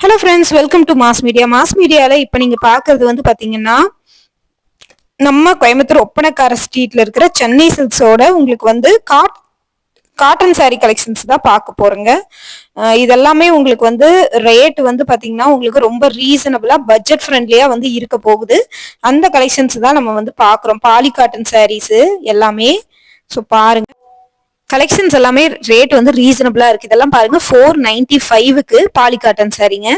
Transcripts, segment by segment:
Hello friends welcome to mass media mass மீடியாவில் இப்போ நீங்கள் பார்க்கறது வந்து பார்த்தீங்கன்னா நம்ம கோயம்புத்தூர் ஒப்பனக்கார ஸ்ட்ரீட்ல இருக்கிற சென்னை சில்க்ஸோட உங்களுக்கு வந்து காட் காட்டன் saree கலெக்ஷன்ஸ் தான் பார்க்க போறோங்க. இதெல்லாமே உங்களுக்கு வந்து ரேட் வந்து பாத்தீங்கன்னா உங்களுக்கு ரொம்ப ரீசனபிளா பட்ஜெட் ஃப்ரெண்ட்லியா வந்து இருக்க போகுது. அந்த கலெக்ஷன்ஸ் தான் நம்ம வந்து பார்க்குறோம் பாலி காட்டன் sarees எல்லாமே. ஸோ பாருங்க. கலெக்ஷன்ஸ் எல்லாமே ரேட் வந்து ரீசனபிளா இருக்கு. இதெல்லாம் பாருங்க ஃபோர் நைன்டி ஃபைவுக்கு பாலி காட்டன் சாரீங்க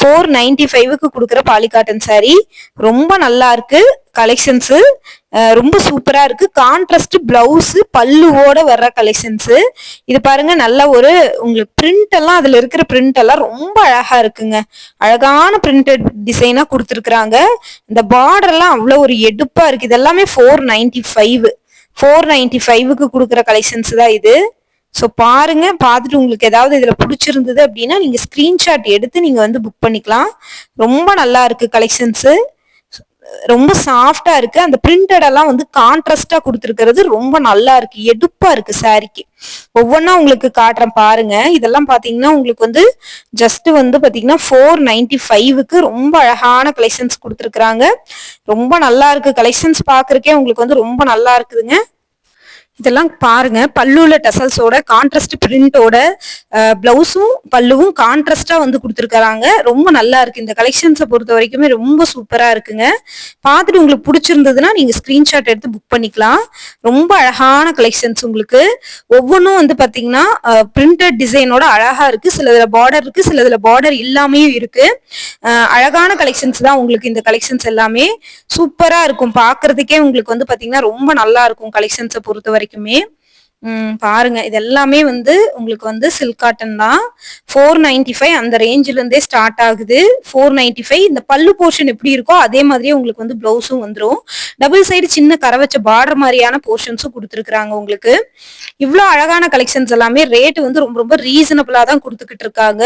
ஃபோர் நைன்டி ஃபைவுக்கு கொடுக்குற பாலி காட்டன் ரொம்ப நல்லா இருக்கு. கலெக்ஷன்ஸ் ரொம்ப சூப்பரா இருக்கு. கான்ட்ராஸ்ட் பிளவுஸ் பல்லுவோட வர்ற கலெக்ஷன்ஸ் இது பாருங்க நல்ல ஒரு உங்களுக்கு பிரிண்ட் எல்லாம் அதுல இருக்கிற பிரிண்ட் எல்லாம் ரொம்ப அழகா இருக்குங்க. அழகான பிரிண்டட் டிசைனா கொடுத்துருக்குறாங்க. இந்த பார்டர் எல்லாம் அவ்வளவு ஒரு எடுப்பா இருக்கு. இதெல்லாமே four ninety five four ninety ஃபைவுக்கு கொடுக்குற கலெக்ஷன்ஸ் தான் இது. ஸோ பாருங்க பார்த்துட்டு உங்களுக்கு ஏதாவது இதில் பிடிச்சிருந்தது அப்படின்னா நீங்கள் ஸ்க்ரீன்ஷாட் எடுத்து நீங்கள் வந்து புக் பண்ணிக்கலாம். ரொம்ப நல்லா இருக்கு கலெக்ஷன்ஸு ரொம்ப சாஃப்டா இருக்கு. அந்த பிரிண்டட் எல்லாம் வந்து கான்ட்ராஸ்டா கொடுத்துருக்கிறது ரொம்ப நல்லா இருக்கு. எடுப்பா இருக்கு சாரிக்கு ஒவ்வொன்றா உங்களுக்கு காட்டுறேன் பாருங்க. இதெல்லாம் பாத்தீங்கன்னா உங்களுக்கு வந்து ஜஸ்ட் வந்து பாத்தீங்கன்னா ஃபோர் நைன்டி ஃபைவுக்கு ரொம்ப அழகான கலெக்ஷன்ஸ் கொடுத்துருக்குறாங்க. ரொம்ப நல்லா இருக்கு. கலெக்ஷன்ஸ் பாக்குறக்கே உங்களுக்கு வந்து ரொம்ப நல்லா இருக்குதுங்க. இதெல்லாம் பாருங்க. பல்லுல டசல்ஸோட கான்ட்ராஸ்ட் பிரிண்டோட பிளவுஸும் பல்லுவும் கான்ட்ராஸ்டா வந்து கொடுத்துருக்காங்க ரொம்ப நல்லா இருக்கு. இந்த கலெக்ஷன்ஸை பொறுத்த வரைக்குமே ரொம்ப சூப்பரா இருக்குங்க. பார்த்துட்டு உங்களுக்கு பிடிச்சிருந்ததுன்னா நீங்க ஸ்கிரீன்ஷாட் எடுத்து புக் பண்ணிக்கலாம். ரொம்ப அழகான கலெக்ஷன்ஸ் உங்களுக்கு. ஒவ்வொன்றும் வந்து பாத்தீங்கன்னா பிரிண்டட் டிசைனோட அழகா இருக்கு. சிலதுல பார்டர் இருக்கு சிலதுல பார்டர் இல்லாமையும் இருக்கு. அழகான கலெக்ஷன்ஸ் தான் உங்களுக்கு இந்த கலெக்ஷன்ஸ் எல்லாமே. சூப்பரா இருக்கும். பாக்குறதுக்கே உங்களுக்கு வந்து பாத்தீங்கன்னா ரொம்ப நல்லா இருக்கும் கலெக்ஷன்ஸை பொறுத்த வரைக்கும். உம் பாருங்க. இது எல்லாமே வந்து உங்களுக்கு வந்து சில்க் காட்டன் தான். ஃபோர் நைன்டி ஃபைவ் அந்த ரேஞ்சில இருந்தே ஸ்டார்ட் ஆகுது. ஃபோர் நைன்டி ஃபைவ் இந்த பல்லு போர்ஷன் எப்படி இருக்கோ அதே மாதிரியே உங்களுக்கு வந்து பிளவுஸும் வந்துடும் டபுள் சைடு சின்ன கரை வச்ச பார்டர் மாதிரியான போர்ஷன்ஸும் கொடுத்துருக்குறாங்க உங்களுக்கு. இவ்வளோ அழகான கலெக்ஷன்ஸ் எல்லாமே ரேட்டு வந்து ரொம்ப ரொம்ப ரீசனபிளா தான் கொடுத்துக்கிட்டு இருக்காங்க.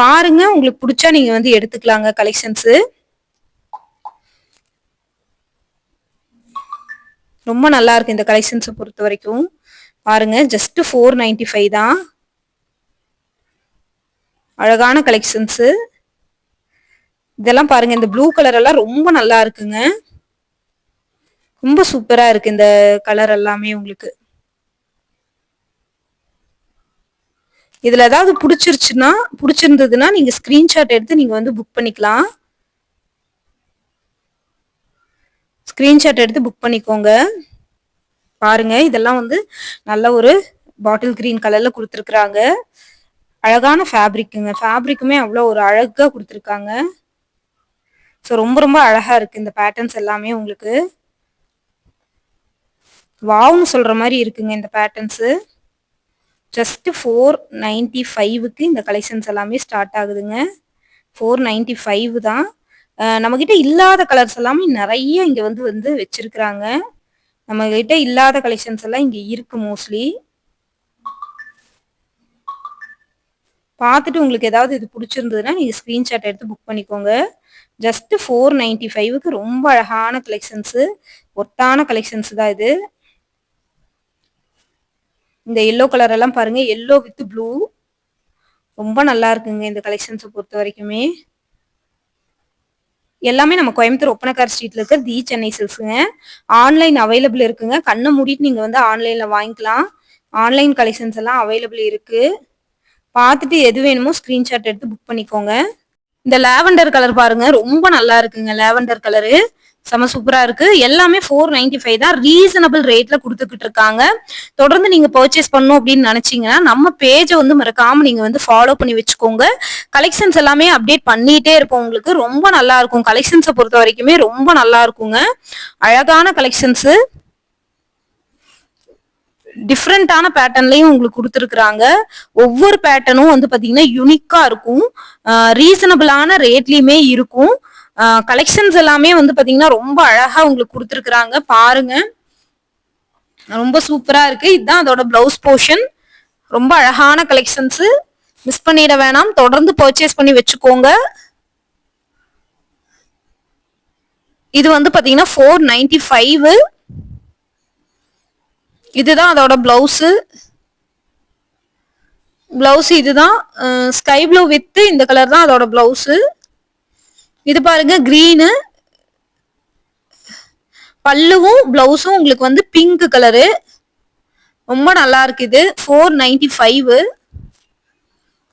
பாருங்க. உங்களுக்கு பிடிச்சா நீங்க வந்து எடுத்துக்கலாங்க கலெக்ஷன்ஸு ரொம்ப நல்லா இருக்கு இந்த கலெக்ஷன்ஸை பொறுத்த வரைக்கும். பாருங்க ஜஸ்ட் ஃபோர் நைன்டி ஃபைவ் தான். அழகான கலெக்ஷன்ஸு இதெல்லாம் பாருங்க இந்த ப்ளூ கலர் எல்லாம் ரொம்ப நல்லா இருக்குங்க. ரொம்ப சூப்பரா இருக்கு இந்த கலர் எல்லாமே உங்களுக்கு. இதுல ஏதாவது பிடிச்சிருச்சுன்னா பிடிச்சிருந்ததுன்னா நீங்க ஸ்கிரீன்ஷாட் எடுத்து நீங்க வந்து புக் பண்ணிக்கலாம். ஸ்க்ரீன்ஷாட் எடுத்து புக் பண்ணிக்கோங்க. பாருங்க இதெல்லாம் வந்து நல்ல ஒரு பாட்டில் கிரீன் கலர்ல கொடுத்துருக்குறாங்க. அழகான ஃபேப்ரிக்குங்க ஃபேப்ரிக்குமே அவ்வளோ ஒரு அழகாக கொடுத்துருக்காங்க. ஸோ ரொம்ப ரொம்ப அழகாக இருக்குது இந்த பேட்டர்ன்ஸ் எல்லாமே உங்களுக்கு. வாவ்னு சொல்கிற மாதிரி இருக்குங்க இந்த பேட்டர்ன்ஸு ஜஸ்ட் ஃபோர் நைன்டி ஃபைவுக்கு இந்த கலெக்ஷன்ஸ் எல்லாமே ஸ்டார்ட் ஆகுதுங்க. ஃபோர் நைன்டி ஃபைவ் தான் நம்மக்கிட்ட இல்லாத கலர்ஸ் எல்லாமே நிறைய இங்க வந்து வந்து வச்சிருக்கிறாங்க. நம்ம கிட்ட இல்லாத கலெக்ஷன்ஸ் எல்லாம் இங்க இருக்கு மோஸ்ட்லி பார்த்துட்டு உங்களுக்கு ஏதாவது இது பிடிச்சிருந்ததுன்னா நீங்க ஸ்கிரீன்ஷாட் எடுத்து புக் பண்ணிக்கோங்க. ஜஸ்ட் ஃபோர் நைன்டி ஃபைவுக்கு ரொம்ப அழகான கலெக்ஷன்ஸ் ஒட்டான கலெக்ஷன்ஸ் தான் இது. இந்த எல்லோ கலர் எல்லாம் பாருங்க எல்லோ வித் ப்ளூ ரொம்ப நல்லா இருக்குங்க இந்த கலெக்ஷன்ஸை பொறுத்த வரைக்குமே. எல்லாமே நம்ம கோயம்புத்தூர் ஒப்பனக்கார் ஸ்ட்ரீட்ல இருக்க தி சென்னை சில்ஸுங்க ஆன்லைன் அவைலபிள் இருக்குங்க. கண்ணை மூடிட்டு நீங்க வந்து ஆன்லைன்ல வாங்கிக்கலாம். ஆன்லைன் கலெக்ஷன்ஸ் எல்லாம் அவைலபிள் இருக்கு. பார்த்துட்டு எது வேணுமோ ஸ்கிரீன்ஷாட் எடுத்து புக் பண்ணிக்கோங்க. இந்த லாவெண்டர் கலர் பாருங்க. ரொம்ப நல்லா இருக்குங்க லாவெண்டர் கலரு செம சூப்பரா இருக்கு. எல்லாமே ஃபோர் நைன்டி ஃபைவ் தான் ரீசனபிள் ரேட்ல கொடுத்துக்கிட்டு இருக்காங்க. தொடர்ந்து நீங்க பர்ச்சேஸ் பண்ணும் அப்படின்னு நினைச்சீங்கன்னா நம்ம பேஜை வந்து மறக்காம நீங்க வந்து ஃபாலோ பண்ணி வச்சுக்கோங்க. கலெக்ஷன்ஸ் எல்லாமே அப்டேட் பண்ணிட்டே இருப்போம் உங்களுக்கு. ரொம்ப நல்லா இருக்கும். கலெக்ஷன்ஸை பொறுத்த வரைக்குமே ரொம்ப நல்லா இருக்குங்க. அழகான கலெக்ஷன்ஸ் டிஃப்ரெண்டான பேட்டர்ன்லயும் உங்களுக்கு கொடுத்துருக்குறாங்க. ஒவ்வொரு பேட்டர்னும் வந்து பாத்தீங்கன்னா யூனிக்கா இருக்கும். ரீசனபிளான ரேட்லயுமே இருக்கும். கலெக்ஷன்ஸ் எல்லாமே வந்து பாத்தீங்கன்னா ரொம்ப அழகா உங்களுக்கு கொடுத்துருக்குறாங்க. பாருங்க. ரொம்ப சூப்பரா இருக்கு. இதுதான் அதோட பிளவுஸ் போர்ஷன் ரொம்ப அழகான கலெக்ஷன்ஸ் மிஸ் பண்ணிட வேணாம். தொடர்ந்து பர்ச்சேஸ் பண்ணி வச்சுக்கோங்க. இது வந்து பாத்தீங்கன்னா ஃபோர் நைன்டி ஃபைவ் இதுதான் அதோட பிளவுஸ் பிளவுஸ் இதுதான் ஸ்கை ப்ளூ வித் இந்த கலர் தான் அதோட பிளவுஸ் இது பாருங்க கிரீனு பல்லுவும் பிளவுஸும் உங்களுக்கு வந்து பிங்க் கலரு ரொம்ப நல்லா இருக்கு இது. ஃபோர் நைன்டி ஃபைவ்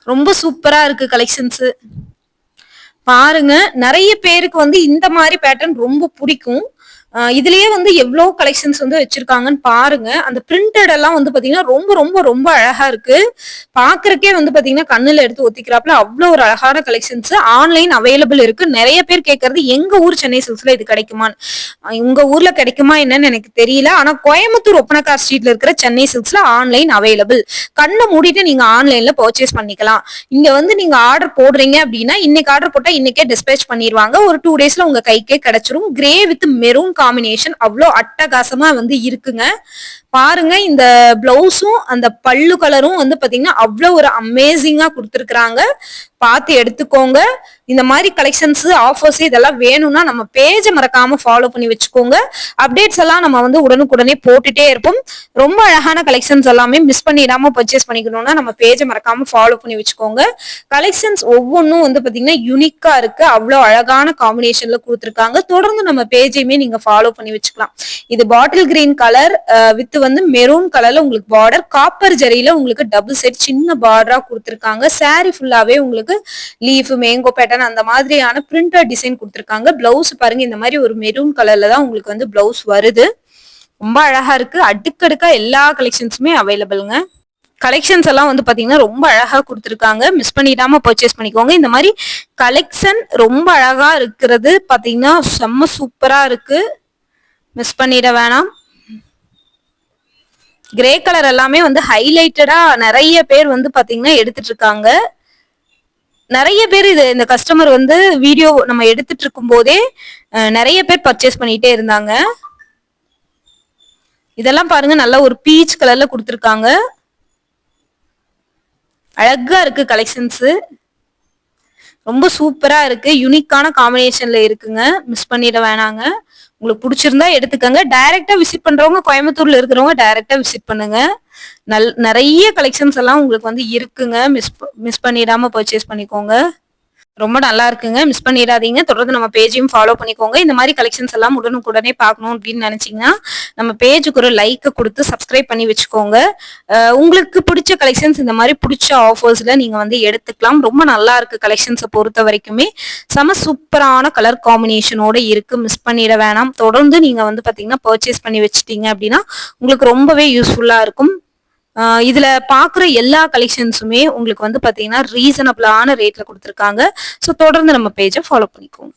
ரொம்ப சூப்பரா இருக்கு கலெக்ஷன்ஸ் பாருங்க நிறைய பேருக்கு வந்து இந்த மாதிரி பேட்டர்ன் ரொம்ப பிடிக்கும். இதுலயே வந்து எவ்வளவு கலெக்ஷன்ஸ் வந்து வச்சிருக்காங்கன்னு பாருங்க. அந்த பிரிண்டட் எல்லாம் வந்து பாத்தீங்கன்னா ரொம்ப ரொம்ப ரொம்ப அழகா இருக்கு. பாக்குறக்கே வந்து பாத்தீங்கன்னா கண்ணுல எடுத்து ஒத்திக்கிறாப்புல அவ்வளவு ஒரு அழகான கலெக்ஷன்ஸ் ஆன்லைன் அவைலபிள் இருக்கு. நிறைய பேர் கேட்கறது எங்க ஊர் சென்னை சில்ஸ்ல இது கிடைக்குமான்னு? உங்க ஊர்ல கிடைக்குமா என்னன்னு எனக்கு தெரியல. ஆனா கோயம்புத்தூர் ஒப்பனக்கார் ஸ்ட்ரீட்ல இருக்கிற சென்னை சில்க்ஸ்ல ஆன்லைன் அவைலபிள் கண்ணை மூடிட்டு நீங்க ஆன்லைன்ல பர்ச்சேஸ் பண்ணிக்கலாம். இங்க வந்து நீங்க ஆர்டர் போடுறீங்க அப்படின்னா இன்னைக்கு ஆர்டர் போட்டா இன்னைக்கே டிஸ்பேச் பண்ணிடுவாங்க ஒரு டூ டேஸ்ல உங்க கைக்கே கிடைச்சிரும். கிரே வித் மெரூன் காம்பினேஷன் அவ்வளோ அட்டகாசமா வந்து இருக்குங்க. பாருங்க இந்த பிளவுஸும் அந்த பல்லு கலரும் வந்து பாத்தீங்கன்னா அவ்வளோ ஒரு அமேசிங்கா கொடுத்துருக்குறாங்க. பார்த்து எடுத்துக்கோங்க. இந்த மாதிரி கலெக்ஷன்ஸ் ஆஃபர்ஸ் இதெல்லாம் வேணும்னா நம்ம பேஜை மறக்காம ஃபாலோ பண்ணி வச்சுக்கோங்க. அப்டேட்ஸ் எல்லாம் நம்ம வந்து உடனுக்குடனே போட்டுட்டே இருப்போம். ரொம்ப அழகான கலெக்ஷன்ஸ் எல்லாமே மிஸ் பண்ணிடாம பர்ச்சேஸ் பண்ணிக்கணும்னா நம்ம பேஜை மறக்காம ஃபாலோ பண்ணி வச்சுக்கோங்க. கலெக்ஷன்ஸ் ஒவ்வொன்றும் வந்து பாத்தீங்கன்னா யூனிக்கா இருக்கு. அவ்வளோ அழகான காம்பினேஷன்ல கொடுத்துருக்காங்க. தொடர்ந்து நம்ம பேஜையுமே நீங்க ஃபாலோ பண்ணி வச்சுக்கலாம். இது பாட்டில் கிரீன் கலர் வித் வந்து மெரூன் கலர்ல உங்களுக்கு பார்டர் காப்பர் ஜரியில உங்களுக்கு டபுள் செட் சின்ன பார்டரா கொடுத்துருக்காங்க. சாரி ஃபுல்லாவே உங்களுக்கு லீஃப் மேங்கோ பேட்டர்ன் அந்த மாதிரியான பிரிண்டர் டிசைன் கொடுத்துருக்காங்க. பிளவுஸ் பாருங்க இந்த மாதிரி ஒரு மெரூன் கலர்ல தான் உங்களுக்கு வந்து பிளவுஸ் வருது. ரொம்ப அழகா இருக்கு. அடுக்கடுக்கா எல்லா கலெக்ஷன்ஸுமே அவைலபிள்ங்க கலெக்ஷன்ஸ் எல்லாம் வந்து பாத்தீங்கன்னா ரொம்ப அழகா கொடுத்துருக்காங்க. மிஸ் பண்ணிடாம பர்ச்சேஸ் பண்ணிக்கோங்க. இந்த மாதிரி கலெக்ஷன் ரொம்ப அழகா இருக்கிறது பாத்தீங்கன்னா செம்ம சூப்பரா இருக்கு. மிஸ் பண்ணிட வேணாம். கிரே கலர் எல்லாமே வந்து ஹைலைட்டடா நிறைய பேர் வந்து பாத்தீங்கன்னா எடுத்துட்டு இருக்காங்க நிறைய பேர் இது இந்த கஸ்டமர் வந்து வீடியோ நம்ம எடுத்துட்டு இருக்கும் போதே நிறைய பேர் பர்ச்சேஸ் பண்ணிட்டே இருந்தாங்க. இதெல்லாம் பாருங்க நல்லா ஒரு பீச் கலர்ல கொடுத்துருக்காங்க. அழகா இருக்கு கலெக்ஷன்ஸ் ரொம்ப சூப்பரா இருக்கு. யூனிக்கான காம்பினேஷன்ல இருக்குங்க. மிஸ் பண்ணிட வேணாங்க. உங்களுக்கு பிடிச்சிருந்தா எடுத்துக்கங்க. டைரக்டா விசிட் பண்றவங்க கோயம்புத்தூர்ல இருக்கிறவங்க டைரக்டா விசிட் பண்ணுங்க. நல் நிறைய கலெக்ஷன்ஸ் எல்லாம் உங்களுக்கு வந்து இருக்குங்க. மிஸ் மிஸ் பண்ணிடாம பர்ச்சேஸ் பண்ணிக்கோங்க. ரொம்ப நல்லா இருக்குங்க. மிஸ் பண்ணிடாதீங்க. தொடர்ந்து நம்ம பேஜையும் ஃபாலோ பண்ணிக்கோங்க. இந்த மாதிரி கலெக்ஷன்ஸ் எல்லாம் உடனுக்குடனே பார்க்கணும் அப்படின்னு நினைச்சீங்கன்னா நம்ம பேஜுக்கு ஒரு லைக்கை கொடுத்து சப்ஸ்கிரைப் பண்ணி வச்சுக்கோங்க. உங்களுக்கு பிடிச்ச கலெக்ஷன்ஸ் இந்த மாதிரி பிடிச்ச ஆஃபர்ஸில் நீங்கள் வந்து எடுத்துக்கலாம். ரொம்ப நல்லா இருக்கு கலெக்ஷன்ஸை பொறுத்த வரைக்குமே. செம சூப்பரான கலர் காம்பினேஷனோட இருக்கு. மிஸ் பண்ணிட வேணாம். தொடர்ந்து நீங்கள் வந்து பார்த்தீங்கன்னா பர்ச்சேஸ் பண்ணி வச்சிட்டீங்க அப்படின்னா உங்களுக்கு ரொம்பவே யூஸ்ஃபுல்லாக இருக்கும். இதுல பாக்குற எல்லா கலெக்ஷன்ஸுமே உங்களுக்கு வந்து பாத்தீங்கன்னா ரீசனபிளான ரேட்ல கொடுத்துருக்காங்க. ஸோ தொடர்ந்து நம்ம பேஜை ஃபாலோ பண்ணிக்கோங்க.